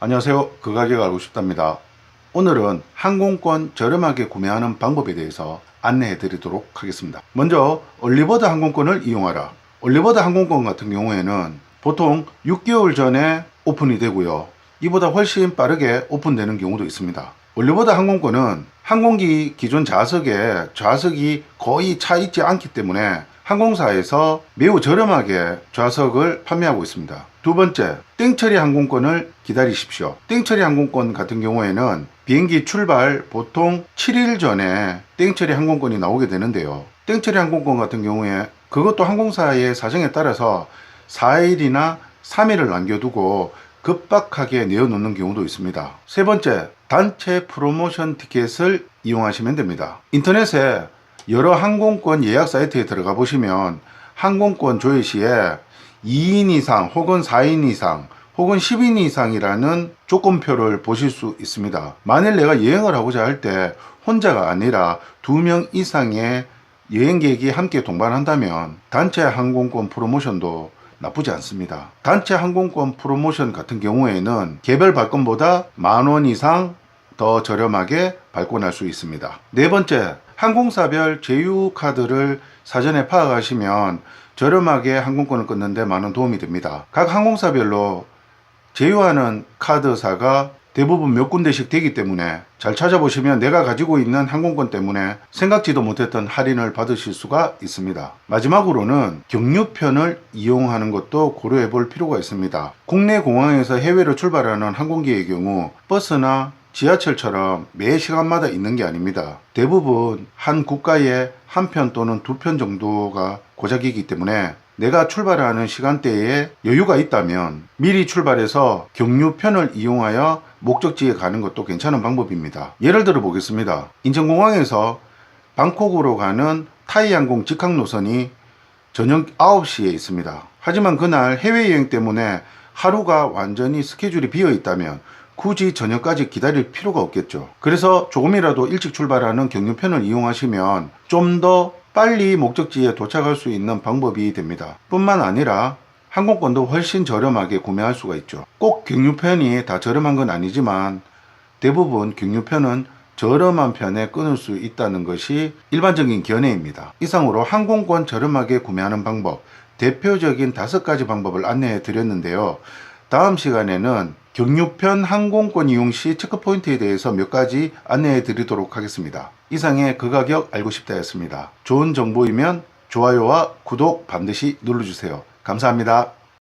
안녕하세요. 그 가격 알고 싶답니다. 오늘은 항공권 저렴하게 구매하는 방법에 대해서 안내해 드리도록 하겠습니다. 먼저 얼리버드 항공권을 이용하라. 얼리버드 항공권 같은 경우에는 보통 6개월 전에 오픈이 되고요. 이보다 훨씬 빠르게 오픈되는 경우도 있습니다. 얼리버드 항공권은 항공기 기존 좌석에 좌석이 거의 차 있지 않기 때문에 항공사에서 매우 저렴하게 좌석을 판매하고 있습니다. 두 번째, 땡처리 항공권을 기다리십시오. 땡처리 항공권 같은 경우에는 비행기 출발 보통 7일 전에 땡처리 항공권이 나오게 되는데요. 땡처리 항공권 같은 경우에 그것도 항공사의 사정에 따라서 4일이나 3일을 남겨두고 급박하게 내어놓는 경우도 있습니다. 세 번째, 단체 프로모션 티켓을 이용하시면 됩니다. 인터넷에 여러 항공권 예약 사이트에 들어가 보시면 항공권 조회 시에 2인 이상 혹은 4인 이상 혹은 10인 이상이라는 조건표를 보실 수 있습니다. 만일 내가 여행을 하고자 할 때 혼자가 아니라 2명 이상의 여행객이 함께 동반한다면 단체 항공권 프로모션도 나쁘지 않습니다. 단체 항공권 프로모션 같은 경우에는 개별 발권보다 만 원 이상 더 저렴하게 발권할 수 있습니다. 네 번째, 항공사별 제휴 카드를 사전에 파악하시면 저렴하게 항공권을 끊는데 많은 도움이 됩니다. 각 항공사별로 제휴하는 카드사가 대부분 몇 군데씩 되기 때문에 잘 찾아보시면 내가 가지고 있는 항공권 때문에 생각지도 못했던 할인을 받으실 수가 있습니다. 마지막으로는 경유편을 이용하는 것도 고려해 볼 필요가 있습니다. 국내 공항에서 해외로 출발하는 항공기의 경우 버스나 지하철처럼 매 시간마다 있는 게 아닙니다. 대부분 한 국가에 한 편 또는 두 편 정도가 고작이기 때문에 내가 출발하는 시간대에 여유가 있다면 미리 출발해서 경유편을 이용하여 목적지에 가는 것도 괜찮은 방법입니다. 예를 들어 보겠습니다. 인천공항에서 방콕으로 가는 타이항공 직항 노선이 저녁 9시에 있습니다. 하지만 그날 해외여행 때문에 하루가 완전히 스케줄이 비어 있다면 굳이 저녁까지 기다릴 필요가 없겠죠. 그래서 조금이라도 일찍 출발하는 경유편을 이용하시면 좀 더 빨리 목적지에 도착할 수 있는 방법이 됩니다. 뿐만 아니라 항공권도 훨씬 저렴하게 구매할 수가 있죠. 꼭 경유편이 다 저렴한 건 아니지만 대부분 경유편은 저렴한 편에 끊을 수 있다는 것이 일반적인 견해입니다. 이상으로 항공권 저렴하게 구매하는 방법, 대표적인 다섯 가지 방법을 안내해 드렸는데요. 다음 시간에는 경유편 항공권 이용 시 체크포인트에 대해서 몇 가지 안내해 드리도록 하겠습니다. 이상의 그 가격 알고 싶다였습니다. 좋은 정보이면 좋아요와 구독 반드시 눌러주세요. 감사합니다.